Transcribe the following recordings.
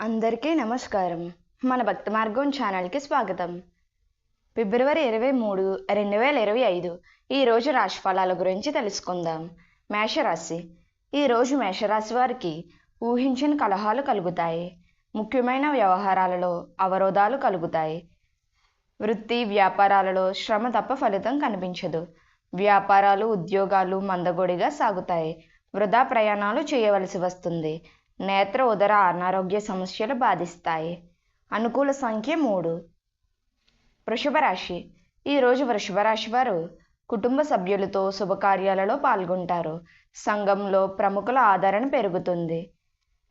అందరికీ నమస్కారం. మన భక్తి మార్గం ఛానల్కి స్వాగతం. ఫిబ్రవరి ఇరవై మూడు రెండు వేల ఇరవై ఐదు ఈరోజు రాశి ఫలాల గురించి తెలుసుకుందాం. మేషరాశి. ఈరోజు మేషరాశి వారికి ఊహించని కలహాలు కలుగుతాయి. ముఖ్యమైన వ్యవహారాలలో అవరోధాలు కలుగుతాయి. వృత్తి వ్యాపారాలలో శ్రమ తప్ప ఫలితం కనిపించదు. వ్యాపారాలు ఉద్యోగాలు మందగొడిగా సాగుతాయి. వృధా ప్రయాణాలు చేయవలసి వస్తుంది. నేత్ర ఉదర అనారోగ్య సమస్యలు బాధిస్తాయి. అనుకూల సంఖ్య మూడు. వృషభ రాశి ఈరోజు వృషభ రాశి వారు కుటుంబ సభ్యులతో శుభకార్యాలలో పాల్గొంటారు. సంఘంలో ప్రముఖుల ఆదరణ పెరుగుతుంది.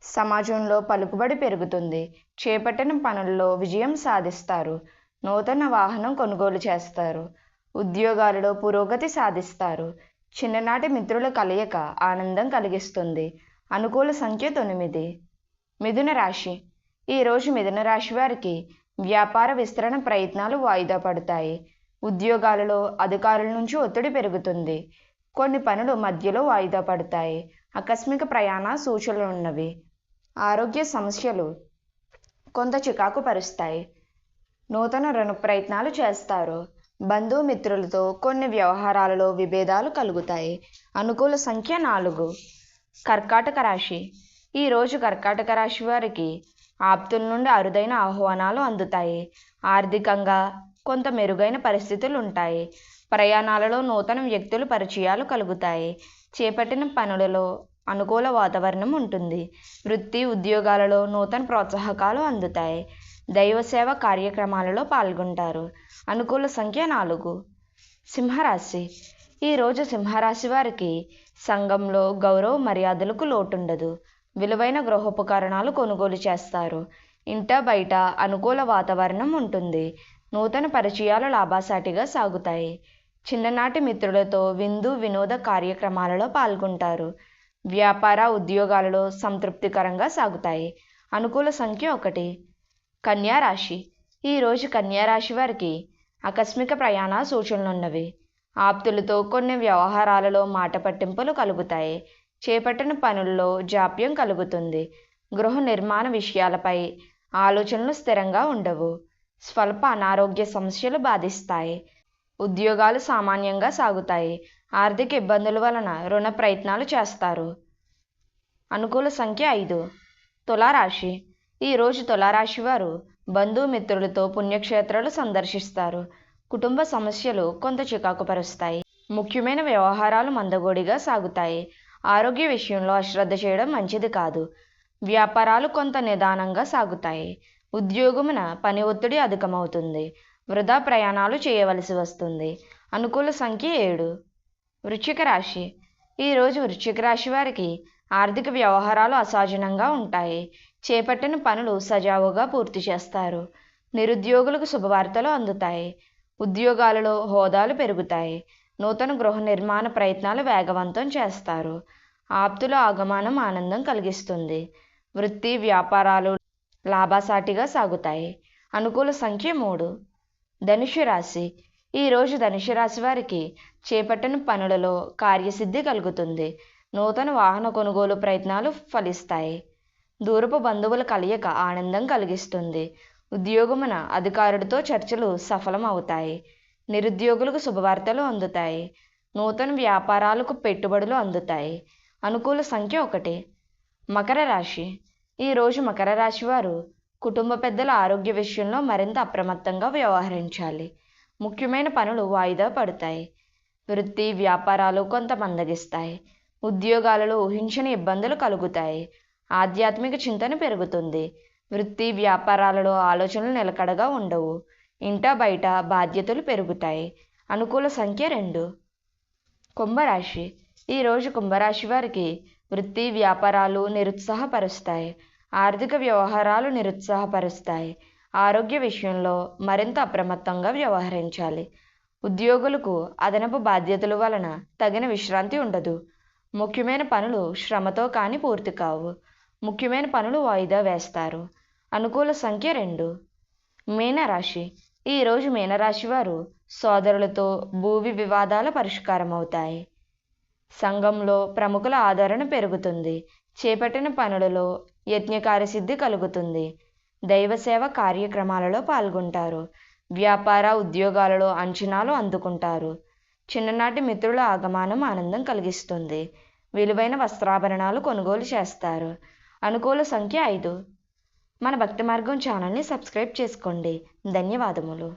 సమాజంలో పలుకుబడి పెరుగుతుంది. చేపట్టిన పనుల్లో విజయం సాధిస్తారు. నూతన వాహనం కొనుగోలు చేస్తారు. ఉద్యోగాలలో పురోగతి సాధిస్తారు. చిన్ననాటి మిత్రుల కలయిక ఆనందం కలిగిస్తుంది. అనుకూల సంఖ్య తొమ్మిది. మిథున రాశి. ఈరోజు మిథున రాశి వారికి వ్యాపార విస్తరణ ప్రయత్నాలు వాయిదా పడతాయి. ఉద్యోగాలలో అధికారుల నుంచి ఒత్తిడి పెరుగుతుంది. కొన్ని పనులు మధ్యలో వాయిదా పడతాయి. ఆకస్మిక ప్రయాణ సూచనలు ఉన్నవి. ఆరోగ్య సమస్యలు కొంత చికాకు పరుస్తాయి. నూతన రుణ ప్రయత్నాలు చేస్తారు. బంధుమిత్రులతో కొన్ని వ్యవహారాలలో విభేదాలు కలుగుతాయి. అనుకూల సంఖ్య నాలుగు. కర్కాటక రాశి. ఈరోజు కర్కాటక రాశి వారికి ఆప్తుల నుండి అరుదైన ఆహ్వానాలు అందుతాయి. ఆర్థికంగా కొంత మెరుగైన పరిస్థితులు ఉంటాయి. ప్రయాణాలలో నూతన వ్యక్తులు పరిచయాలు కలుగుతాయి. చేపట్టిన పనులలో అనుకూల వాతావరణం ఉంటుంది. వృత్తి ఉద్యోగాలలో నూతన ప్రోత్సాహకాలు అందుతాయి. దైవ సేవ కార్యక్రమాలలో పాల్గొంటారు. అనుకూల సంఖ్య నాలుగు. సింహరాశి. ఈరోజు సింహరాశి వారికి సంఘంలో గౌరవ మర్యాదలకు లోటుండదు. విలువైన గృహోపకరణాలు కొనుగోలు చేస్తారు. ఇంట బయట అనుకూల వాతావరణం ఉంటుంది. నూతన పరిచయాలు లాభాసాటిగా సాగుతాయి. చిన్ననాటి మిత్రులతో విందు వినోద కార్యక్రమాలలో పాల్గొంటారు. వ్యాపార ఉద్యోగాలలో సంతృప్తికరంగా సాగుతాయి. అనుకూల సంఖ్య ఒకటి. కన్యా రాశి ఈరోజు కన్యా రాశి వారికి ఆకస్మిక ప్రయాణ సూచనలున్నవి. ఆప్తులతో కొన్ని వ్యవహారాలలో మాట పట్టింపులు కలుగుతాయి. చేపట్టిన పనుల్లో జాప్యం కలుగుతుంది. గృహ నిర్మాణ విషయాలపై ఆలోచనలు స్థిరంగా ఉండవు. స్వల్ప అనారోగ్య సమస్యలు బాధిస్తాయి. ఉద్యోగాలు సామాన్యంగా సాగుతాయి. ఆర్థిక ఇబ్బందుల వలన రుణ ప్రయత్నాలు చేస్తారు. అనుకూల సంఖ్య ఐదు. తులారాశి. ఈరోజు తులారాశి వారు బంధుమిత్రులతో పుణ్యక్షేత్రాలు సందర్శిస్తారు. కుటుంబ సమస్యలు కొంత చికాకు పరుస్తాయి ముఖ్యమైన వ్యవహారాలు మందగోడిగా సాగుతాయి. ఆరోగ్య విషయంలో అశ్రద్ధ చేయడం మంచిది కాదు. వ్యాపారాలు కొంత నిదానంగా సాగుతాయి. ఉద్యోగమున పని ఒత్తిడి అధికమవుతుంది. వృధా ప్రయాణాలు చేయవలసి వస్తుంది. అనుకూల సంఖ్య ఏడు. వృశ్చిక రాశి. ఈరోజు వృశ్చిక రాశి వారికి ఆర్థిక వ్యవహారాలు అసాధనంగా ఉంటాయి. చేపట్టిన పనులు సజావుగా పూర్తి చేస్తారు. నిరుద్యోగులకు శుభవార్తలు అందుతాయి. ఉద్యోగాలలో హోదాలు పెరుగుతాయి. నూతన గృహ నిర్మాణ ప్రయత్నాలు వేగవంతం చేస్తారు. ఆప్తుల ఆగమనం ఆనందం కలిగిస్తుంది. వృత్తి వ్యాపారాలు లాభాసాటిగా సాగుతాయి. అనుకూల సంఖ్య మూడు. ధనుషు రాశి. ఈరోజు ధనుషు రాశి వారికి చేపట్టిన పనులలో కార్యసిద్ధి కలుగుతుంది. నూతన వాహన కొనుగోలు ప్రయత్నాలు ఫలిస్తాయి. దూరపు బంధువుల కలయిక ఆనందం కలిగిస్తుంది. ఉద్యోగమున అధికారుడితో చర్చలు సఫలం అవుతాయి నిరుద్యోగులకు శుభవార్తలు అందుతాయి. నూతన వ్యాపారాలకు పెట్టుబడులు అందుతాయి. అనుకూల సంఖ్య ఒకటి. మకర రాశి. ఈరోజు మకర రాశి వారు కుటుంబ పెద్దల ఆరోగ్య విషయంలో మరింత అప్రమత్తంగా వ్యవహరించాలి. ముఖ్యమైన పనులు వాయిదా పడతాయి. వృత్తి వ్యాపారాలు కొంత మందగిస్తాయి. ఉద్యోగాలలో ఊహించని ఇబ్బందులు కలుగుతాయి. ఆధ్యాత్మిక చింతన పెరుగుతుంది. వృత్తి వ్యాపారాలలో ఆలోచనలు నిలకడగా ఉండవు. ఇంట బయట బాధ్యతలు పెరుగుతాయి. అనుకూల సంఖ్య రెండు. కుంభరాశి. ఈరోజు కుంభరాశి వారికి వృత్తి వ్యాపారాలు నిరుత్సాహపరుస్తాయి. ఆర్థిక వ్యవహారాలు నిరుత్సాహపరుస్తాయి. ఆరోగ్య విషయంలో మరింత అప్రమత్తంగా వ్యవహరించాలి. ఉద్యోగులకు అదనపు బాధ్యతల వలన తగిన విశ్రాంతి ఉండదు. ముఖ్యమైన పనులు శ్రమతో కానీ పూర్తి కావు. ముఖ్యమైన పనులు వాయిదా వేస్తారు. అనుకూల సంఖ్య రెండు. మీనరాశి. ఈరోజు మీనరాశి వారు సోదరులతో భూవి వివాదాల పరిష్కారం అవుతాయి సంఘంలో ప్రముఖుల ఆదరణ పెరుగుతుంది. చేపట్టిన పనులలో యజ్ఞకార్యసిద్ధి కలుగుతుంది. దైవసేవ కార్యక్రమాలలో పాల్గొంటారు. వ్యాపార ఉద్యోగాలలో అంచనాలు అందుకుంటారు. చిన్ననాటి మిత్రుల ఆగమనం ఆనందం కలిగిస్తుంది. విలువైన వస్త్రాభరణాలు కొనుగోలు చేస్తారు. అనుకూల సంఖ్య ఐదు. మన భక్తి మార్గం ఛానల్ని సబ్స్క్రైబ్ చేసుకోండి. ధన్యవాదములు.